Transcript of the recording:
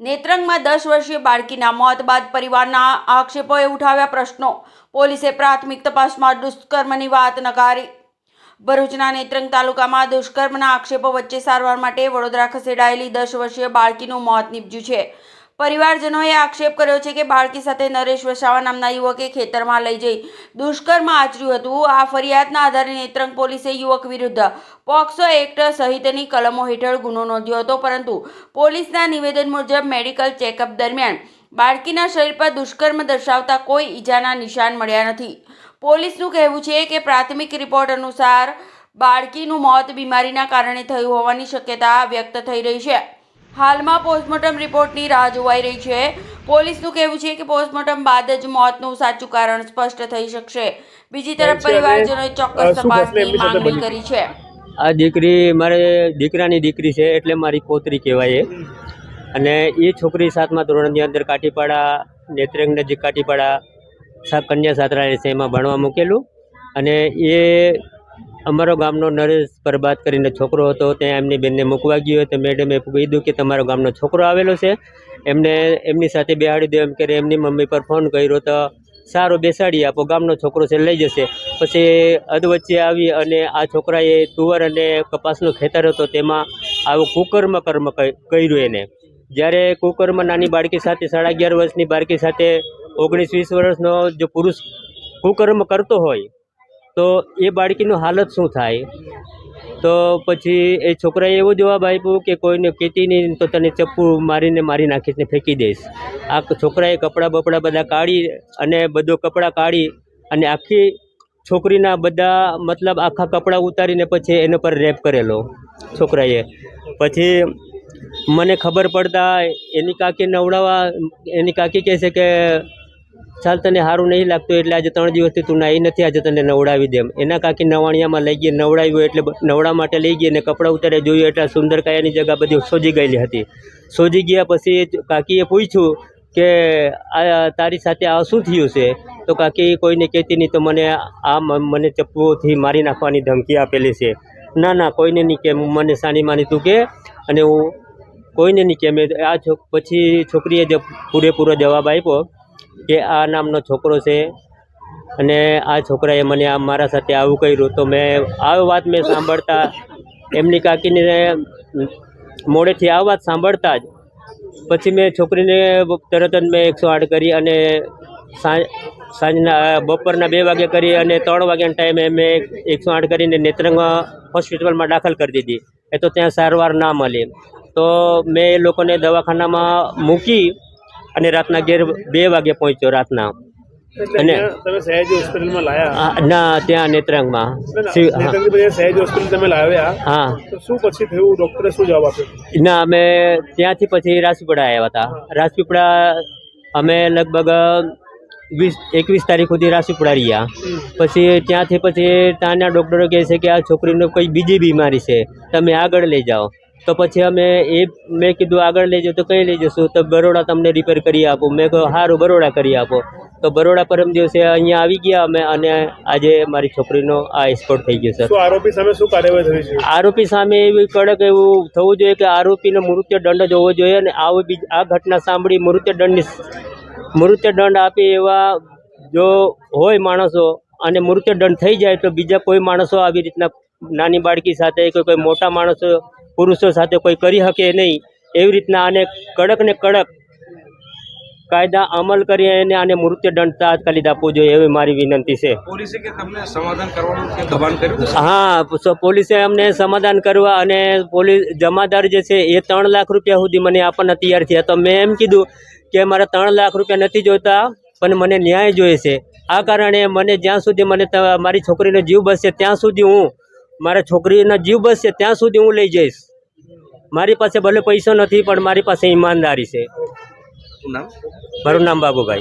નેત્રંગમાં દસ વર્ષીય બાળકીના મોત બાદ પરિવારના આક્ષેપોએ ઉઠાવ્યા પ્રશ્નો. પોલીસે પ્રાથમિક તપાસમાં દુષ્કર્મની વાત નકારી. ભરૂચના નેત્રંગ તાલુકામાં દુષ્કર્મના આક્ષેપો વચ્ચે સારવાર માટે વડોદરા ખસેડાયેલી દસ વર્ષીય બાળકીનું મોત નીપજ્યું છે. પરિવારજનોએ આક્ષેપ કર્યો છે કે બાળકી સાથે નરેશ વસાવા નામના યુવકે ખેતરમાં લઈ જઈ દુષ્કર્મ આચર્યું હતું. આ ફરિયાદના આધારે નેત્રંગ પોલીસે યુવક વિરુદ્ધ પોક્સો એક્ટ સહિતની કલમો હેઠળ ગુનો નોંધ્યો હતો. પરંતુ પોલીસના નિવેદન મુજબ મેડિકલ ચેકઅપ દરમિયાન બાળકીના શરીર પર દુષ્કર્મ દર્શાવતા કોઈ ઈજાના નિશાન મળ્યા નથી. પોલીસનું કહેવું છે કે પ્રાથમિક રિપોર્ટ અનુસાર બાળકીનું મોત બીમારીના કારણે થયું હોવાની શક્યતા વ્યક્ત થઈ રહી છે. હાલમાં પોસ્ટમોર્ટમ રિપોર્ટની રાહ જોવાઈ રહી છે. પોલીસનું કહેવું છે કે પોસ્ટમોર્ટમ બાદ જ મોતનું સાચું કારણ સ્પષ્ટ થઈ શકશે. બીજી તરફ પરિવારજનોએ ચોક્કસ તપાસની માંગણી કરી છે. આ દીકરી મારે દીકરાની દીકરી છે એટલે મારી પોતરી કહેવાય અને એ છોકરી સાતમા ધોરણની અંદર કાઠીપાડા નેત્રંગ નજીક કાઠીપાડા સા કન્યા છાત્રાલય છે એમાં ભણવા મૂકેલું. અને એ અમારો ગામનો નરેશ પરબાદ કરીને છોકરો હતો ત્યાં એમની બેનને મૂકવા ગયો તો મેડમે કીધું કે તમારો ગામનો છોકરો આવેલો છે. એમને એમની સાથે બેહાડી દો એમ કરે એમની મમ્મી પર ફોન કર્યો તો, સારો, બેસાડી આપો, ગામનો છોકરો છે, લઈ જશે. પછી અધવચ્ચે આવી અને આ છોકરાએ તુવર અને કપાસનું ખેતર હતો, તેમાં આવું કુકર્મ કર્મ કર્યું એને. જ્યારે કુકર્મ નાની બાળકી સાથે, સાડા અગિયાર વર્ષની બાળકી સાથે ઓગણીસ વીસ વર્ષનો જો પુરુષ કુકર્મ કરતો હોય તો એ બાળકીનું હાલત શું થાય? તો પછી એ છોકરાએ એવો જવાબ આપ્યો કે કોઈને કહેતી નહીં તો તને ચપ્પુ મારીને મારી નાખીશ ને ફેંકી દઈશ. આ છોકરાએ કપડાં બપડા બધા કાઢી અને બધો કપડાં કાઢી અને આખી છોકરીના બધા મતલબ આખા કપડાં ઉતારીને પછી એના પર રેપ કરેલો છોકરાએ. પછી મને ખબર પડતા એની કાકી નવડાવવા, એની કાકી કહે છે કે ચાલ તને સારું નહીં લાગતું એટલે આજે ત્રણ દિવસથી તું નાહી નથી, આજે તને નવડાવી દેમ એના કાકી નવાણિયામાં લઈ ગઈ, નવડાવ્યું એટલે નવડા માટે લઈ ગઈ અને કપડાં ઉતારે જોયું એટલે સુંદર કાયાની જગ્યા બધી સોજી ગયેલી હતી. સોજી ગયા પછી કાકીએ પૂછ્યું કે, આ તારી સાથે આ શું થયું છે? તો કાકી કોઈને કહેતી નહીં, તો મને આ મને ચપ્પુથી મારી નાખવાની ધમકી આપેલી છે. ના ના, કોઈને નહીં કે, મને સાની માની તું કે. અને હું, કોઈને નહીં કે, મેં આ છોક પછી છોકરીએ જે પૂરેપૂરો જવાબ આપ્યો. કે આ નામનો છોકરો છે. અને આ છોકરાએ મને આ મારા સાથે આવું કર્યું તો મેં આ વાત મેં સાંભળતા એમની કાકીને મોડેથી આ વાત સાંભળતા જ પછી મેં છોકરીને તરત જ મેં એકસો આઠ કરી અને સાંજ, સાંજના બપોરના બે વાગે કરી અને ત્રણ વાગ્યાના ટાઈમે મેં એકસો આઠ કરીને નેત્રંગ હોસ્પિટલમાં દાખલ કરી દીધી. એ તો ત્યાં સારવાર ના મળી. તો મેં એ લોકોને દવાખાનામાં મૂકી અને રાતના ઘેર બે વાગે પહોંચ્યો રાતના. અને- તમે સયાજી હોસ્પિટલમાં લાયા? ના ત્યાં નેત્રાંગમાં. હા. નેતાજી પછી સયાજી હોસ્પિટલ તમે લાવ્યા. હા. શું પછી થયું? ડોક્ટરે શું જવાબ આપ્યો? ના અમે ત્યાંથી પછી રાજપીપળા આવ્યા હતા. રાજપીપળા અમે લગભગ વીસ એકવીસ તારીખ સુધી રાજપીપળા રહ્યા. પછી ત્યાંથી પછી ત્યાંના ડૉક્ટરો કહે છે કે આ છોકરીને કોઈ બીજી બીમારી છે. તમે આગળ લઈ જાઓ. તો પછી અમે એ મેં કીધું આગળ લઈ જાઓ તો કઈ લઈ જશું તો બરોડા તમને રિપેર કરી આપું. મેં કહ્યું સારું બરોડા કરી આપો. તો બરોડા પરમ દિવસે અહીંયા આવી ગયા અમે અને આજે મારી છોકરીનો આ એક્સપોર્ટ થઈ ગયો સર આરોપી સામે શું કાર્યવાહી થઈ છે આરોપી સામે એવી કડક એવું થવું જોઈએ કે આરોપીનો મૃત્યુ દંડ જ હોવો જોઈએ અને આવું બીજ આ ઘટના સાંભળી મૃત્યુ દંડની મૃત્યુ દંડ આપે એવા જો હોય માણસો અને મૃત્યુદંડ થઈ જાય તો બીજા કોઈ માણસો આવી રીતના નાની બાળકી સાથે કે કોઈ મોટા માણસો પુરુષો સાથે કોઈ કરી શકે નહીં. એવી રીતના આને કડક ને કડક કાયદા અમલ કરી અને આને મૃત્યુ દંડ તાત્કાલિક આપવો જોઈએ એવી મારી વિનંતી છે. પોલીસે કે તમને સમાધાન કરવાનું દબાણ કર્યું હા પોલીસે અમને સમાધાન કરવા અને પોલીસ જમાદાર જે છે એ ત્રણ લાખ રૂપિયા સુધી મને આપવાના તૈયાર થયા. તો મેં એમ કીધું કે મારા ત્રણ લાખ રૂપિયા નથી જોઈતા પણ મને ન્યાય જોઈએ છે. આ કારણે મને જ્યાં સુધી મને મારી છોકરીનો જીવ બચશે ત્યાં સુધી હું મારા છોકરીના જીવ બચશે ત્યાં સુધી હું લઈ જઈશ. મારી પાસે ભલે પૈસો નથી પણ મારી પાસે ઈમાનદારી છે. નામ? મારું નામ બાબુભાઈ.